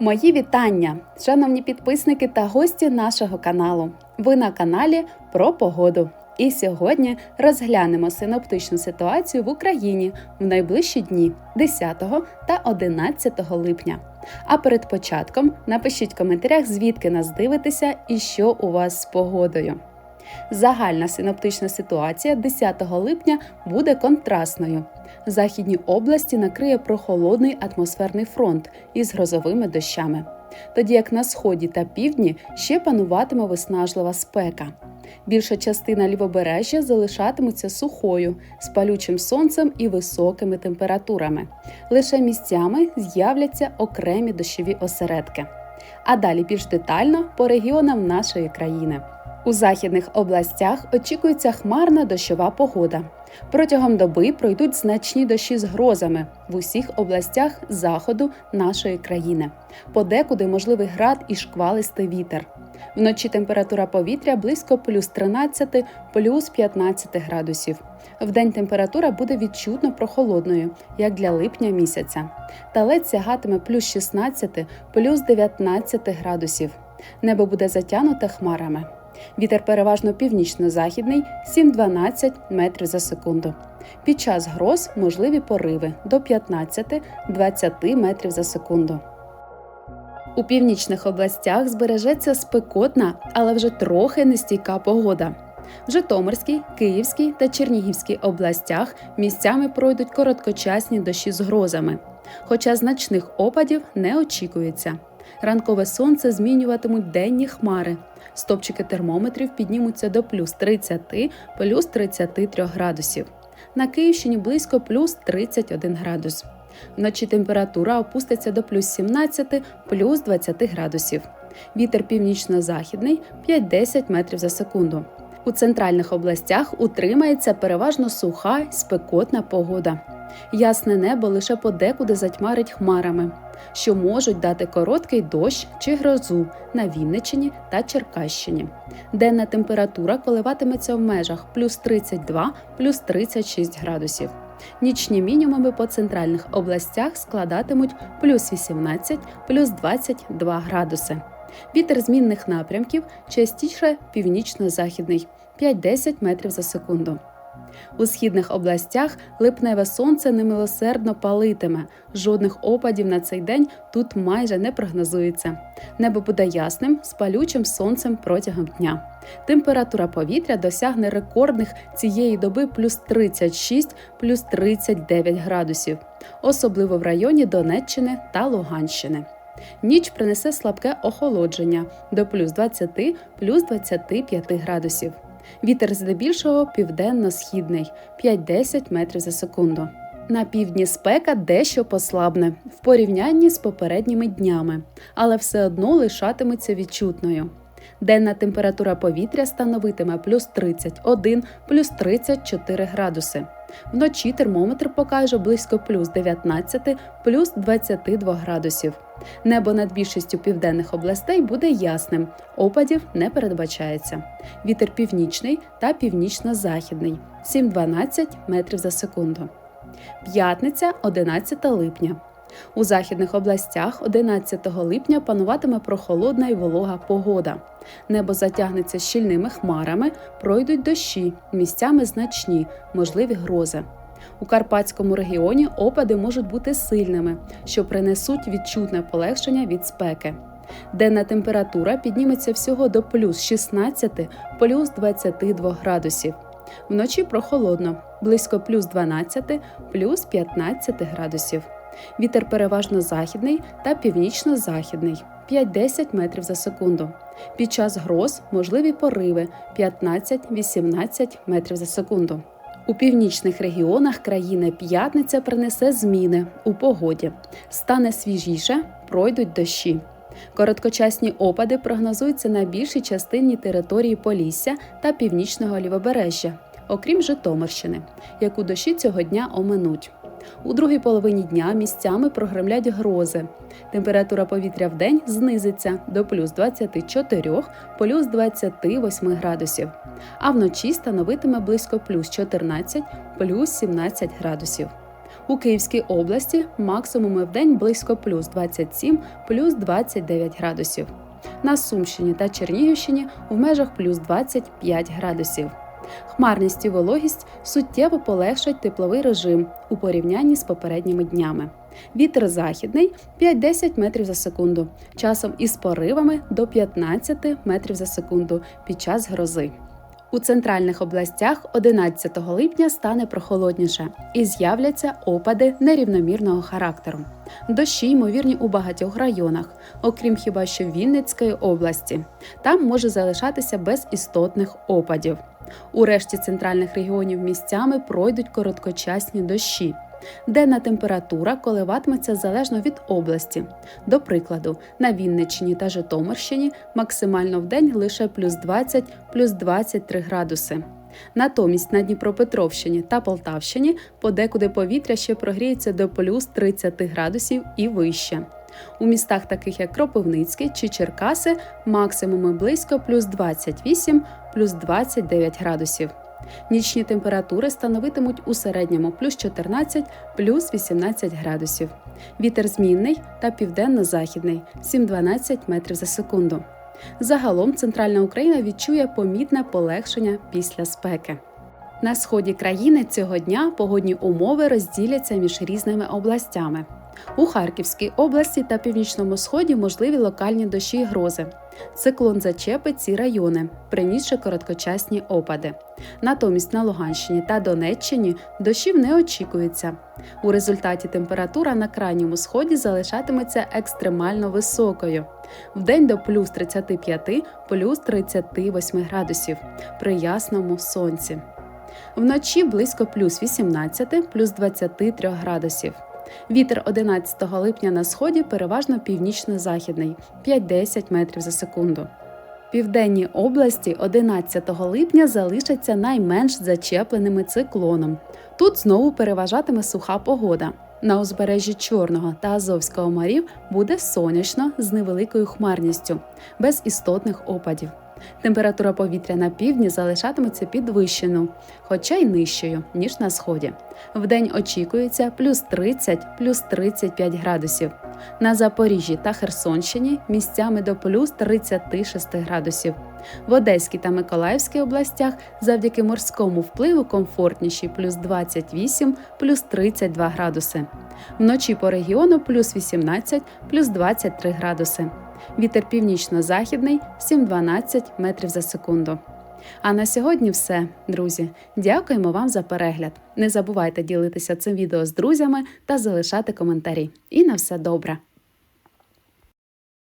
Мої вітання, шановні підписники та гості нашого каналу. Ви на каналі про погоду. І сьогодні розглянемо синоптичну ситуацію в Україні в найближчі дні 10 та 11 липня. А перед початком напишіть в коментарях, звідки нас дивитеся і що у вас з погодою. Загальна синоптична ситуація 10 липня буде контрастною. Західні області накриє прохолодний атмосферний фронт із грозовими дощами, тоді як на сході та півдні ще пануватиме виснажлива спека. Більша частина лівобережжя залишатиметься сухою, з палючим сонцем і високими температурами. Лише місцями з'являться окремі дощові осередки. А далі більш детально по регіонам нашої країни. У західних областях очікується хмарна дощова погода. Протягом доби пройдуть значні дощі з грозами в усіх областях заходу нашої країни. Подекуди можливий град і шквалистий вітер. Вночі температура повітря близько плюс 13, плюс 15 градусів. Вдень температура буде відчутно прохолодною, як для липня місяця. Та ледь сягатиме плюс 16, плюс 19 градусів. Небо буде затягнуте хмарами. Вітер переважно північно-західний 7-12 метрів за секунду. Під час гроз можливі пориви до 15-20 метрів за секунду. У північних областях збережеться спекотна, але вже трохи нестійка погода. В Житомирській, Київській та Чернігівській областях місцями пройдуть короткочасні дощі з грозами, хоча значних опадів не очікується. Ранкове сонце змінюватимуть денні хмари. Стопчики термометрів піднімуться до плюс 30, плюс 33 градусів. На Київщині близько плюс 31 градус. Вночі температура опуститься до плюс 17, плюс 20 градусів. Вітер північно-західний 5-10 метрів за секунду. У центральних областях утримається переважно суха спекотна погода. Ясне небо лише подекуди затьмарить хмарами, що можуть дати короткий дощ чи грозу на Вінниччині та Черкащині. Денна температура коливатиметься в межах плюс 32 плюс 36 градусів. Нічні мінімуми по центральних областях складатимуть плюс 18 плюс 22 градуси. Вітер змінних напрямків частіше північно-західний 5-10 метрів за секунду. У східних областях липневе сонце немилосердно палитиме. Жодних опадів на цей день тут майже не прогнозується. Небо буде ясним, з палючим сонцем протягом дня. Температура повітря досягне рекордних цієї доби плюс 36, плюс 39 градусів, особливо в районі Донеччини та Луганщини. Ніч принесе слабке охолодження до плюс 20, плюс 25 градусів. Вітер здебільшого південно-східний 5-10 метрів за секунду. На півдні спека дещо послабне в порівнянні з попередніми днями, але все одно лишатиметься відчутною. Денна температура повітря становитиме плюс 31, плюс 34 градуси. Вночі термометр покаже близько плюс 19, плюс 22 градусів. Небо над більшістю південних областей буде ясним, опадів не передбачається. Вітер північний та північно-західний 7-12 метрів за секунду. П'ятниця 11 липня. У західних областях 11 липня пануватиме прохолодна і волога погода. Небо затягнеться щільними хмарами, пройдуть дощі, місцями значні, можливі грози. У Карпатському регіоні опади можуть бути сильними, що принесуть відчутне полегшення від спеки. Денна температура підніметься всього до плюс 16, плюс 22 градусів. Вночі прохолодно, близько плюс 12, плюс 15 градусів. Вітер переважно західний та північно-західний 5-10 метрів за секунду. Під час гроз можливі пориви 15-18 метрів за секунду. У північних регіонах країни п'ятниця принесе зміни у погоді. Стане свіжіше, пройдуть дощі. Короткочасні опади прогнозуються на більшій частині території Полісся та північного лівобережжя, окрім Житомирщини, яку дощі цього дня оминуть. У другій половині дня місцями прогремлять грози. Температура повітря в день знизиться до плюс 24, плюс 28 градусів, а вночі становитиме близько плюс 14, плюс 17 градусів. У Київській області максимуми в день близько плюс 27, плюс 29 градусів. На Сумщині та Чернігівщині в межах плюс 25 градусів. Хмарність і вологість суттєво полегшать тепловий режим у порівнянні з попередніми днями. Вітер західний 5-10 метрів за секунду, часом із поривами до 15 метрів за секунду під час грози. У центральних областях 11 липня стане прохолодніше і з'являться опади нерівномірного характеру. Дощі ймовірні у багатьох районах, окрім хіба що Вінницької області. Там може залишатися без істотних опадів. У решті центральних регіонів місцями пройдуть короткочасні дощі. Денна температура коливатиметься залежно від області. До прикладу, на Вінниччині та Житомирщині максимально в день лише плюс 20, плюс 23 градуси. Натомість на Дніпропетровщині та Полтавщині подекуди повітря ще прогріється до плюс 30 градусів і вище. У містах, таких як Кропивницький чи Черкаси, максимуми близько плюс 28, плюс 29 градусів. Нічні температури становитимуть у середньому плюс 14, плюс 18 градусів. Вітер змінний та південно-західний 7-12 метрів за секунду. Загалом центральна Україна відчує помітне полегшення після спеки. На сході країни цього дня погодні умови розділяться між різними областями. У Харківській області та північному сході можливі локальні дощі й грози. Циклон зачепить ці райони, принісши короткочасні опади. Натомість на Луганщині та Донеччині дощів не очікується. У результаті температура на крайньому сході залишатиметься екстремально високою. Вдень до плюс 35, плюс 38 градусів при ясному сонці. Вночі близько плюс 18, плюс 23 градусів. Вітер 11 липня на сході переважно північно-західний 5-10 метрів за секунду. Південні області 11 липня залишаться найменш зачепленими циклоном. Тут знову переважатиме суха погода. На узбережжі Чорного та Азовського морів буде сонячно з невеликою хмарністю, без істотних опадів. Температура повітря на півдні залишатиметься підвищеною, хоча й нижчою, ніж на сході. Вдень очікується плюс 30, плюс 35 градусів. На Запоріжжі та Херсонщині місцями до плюс 36 градусів. В Одеській та Миколаївській областях завдяки морському впливу комфортніші плюс 28, плюс 32 градуси. Вночі по регіону плюс 18, плюс 23 градуси. Вітер північно-західний 7-12 метрів за секунду. А на сьогодні все, друзі. Дякуємо вам за перегляд. Не забувайте ділитися цим відео з друзями та залишати коментарі. І на все добре!